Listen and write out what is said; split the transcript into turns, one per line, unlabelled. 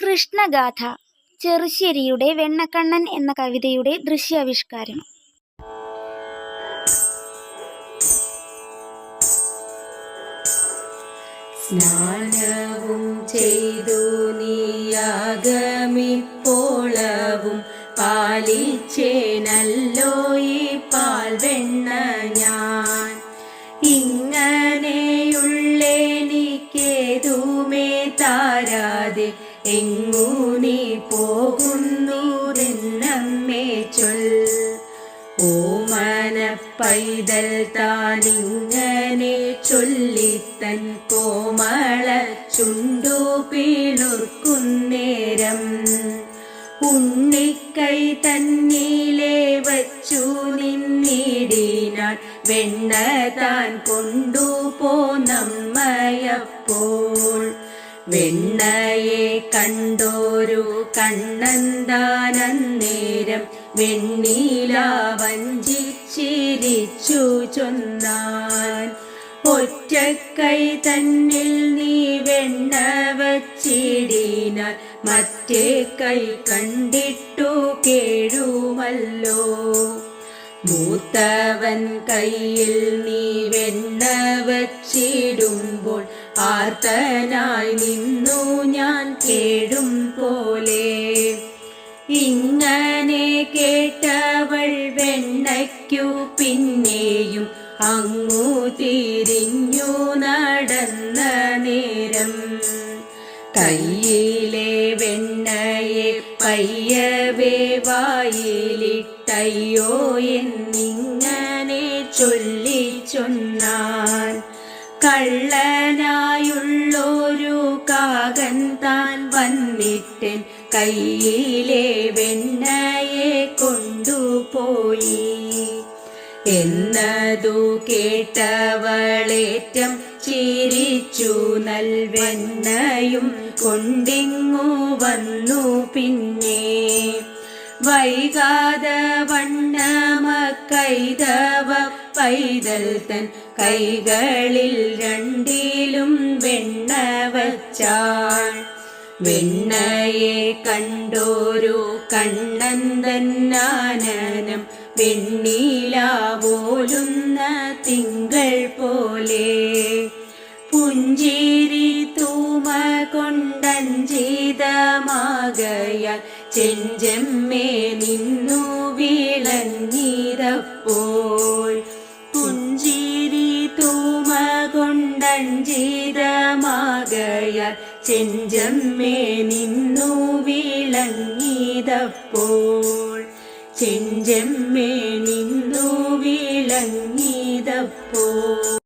കൃഷ്ണഗാഥ ചെറുശ്ശേരിയുടെ വെണ്ണക്കണ്ണൻ എന്ന കവിതയുടെ ദൃശ്യാവിഷ്കാരം.
സ്നാനവും ചെയ്തു നീയാഗമിപ്പോളവും പാലിച്ചേനല്ലോ ഈ പാൽ വെണ്ണ എങ്ങു നീ പോകുന്നൂരെന്നമ്മേ ചൊൽ. ഓമന പൈതൽ താനിങ്ങനെ ചൊല്ലിത്തൻ കോമള ചുണ്ടു പിളുർക്കുന്നേരം ഉണ്ണിക്കൈ തന്നിലെ വച്ചു നിന്നിടിനാൾ വെണ്ണ താൻ കൊണ്ടുപോന്നമ്മയപ്പോൾ വെണ്ണയെ കണ്ടോരു കണ്ണന്താനന്നേരം വെണ്ണീല വഞ്ചിച്ചിരിച്ചു ചൊന്നാൻ. ഒറ്റക്കൈ തന്നിൽ നീ വെണ്ണ വച്ചിടിനാൽ മറ്റേ കൈ കണ്ടിട്ടു കേഴുമല്ലോ. മൂത്തവൻ കയ്യിൽ നീ വെണ്ണ വച്ചിടുമ്പോൾ ആർത്തനായി നിന്നു ഞാൻ കേടും പോലെ. ഇങ്ങനെ കേട്ടവൾ വെണ്ണയ്ക്കു പിന്നെയും അങ്ങു തിരിഞ്ഞു നടന്ന നേരം. കയ്യിലെ വെണ്ണയെ പയ്യവേ വായിലിട്ടയ്യോ എന്നിങ്ങനെ ചൊല്ലി ചൊന്നാൻ. കള്ളനായുള്ളൊരു കാകൻ താൻ വന്നിട്ടൻ കയ്യിലെ വെണ്ണയെ കൊണ്ടുപോയി. എന്നതു കേട്ടവളേറ്റം ചിരിച്ചു നൽവെണ്ണയും കൊണ്ടിങ്ങു വന്നു പിന്നെ. വൈകാതെ വണ്ണമക്കൈതവ പൈതൽ തൻ കൈകളിൽ രണ്ടിലും വെണ്ണ വച്ചാൾ. വെണ്ണയെ കണ്ടോരു കണ്ണന്തന്നാനനം വെണ്ണീല പോലുന്ന തിങ്കൾ പോലെ. പുഞ്ചേരി തൂമ കൊണ്ടഞ്ചിതമാകയാൽ ചെഞ്ചമ്മേ നിന്നു വിളഞ്ഞിതപ്പോൾ കൊണ്ടഞ്ചിതമാകയാൽ ചെഞ്ചമ്മേ നിന്നു വിളങ്ങിയതപ്പോൾ. ചെഞ്ചമ്മേ നിന്നു വിളങ്ങിയതപ്പോൾ.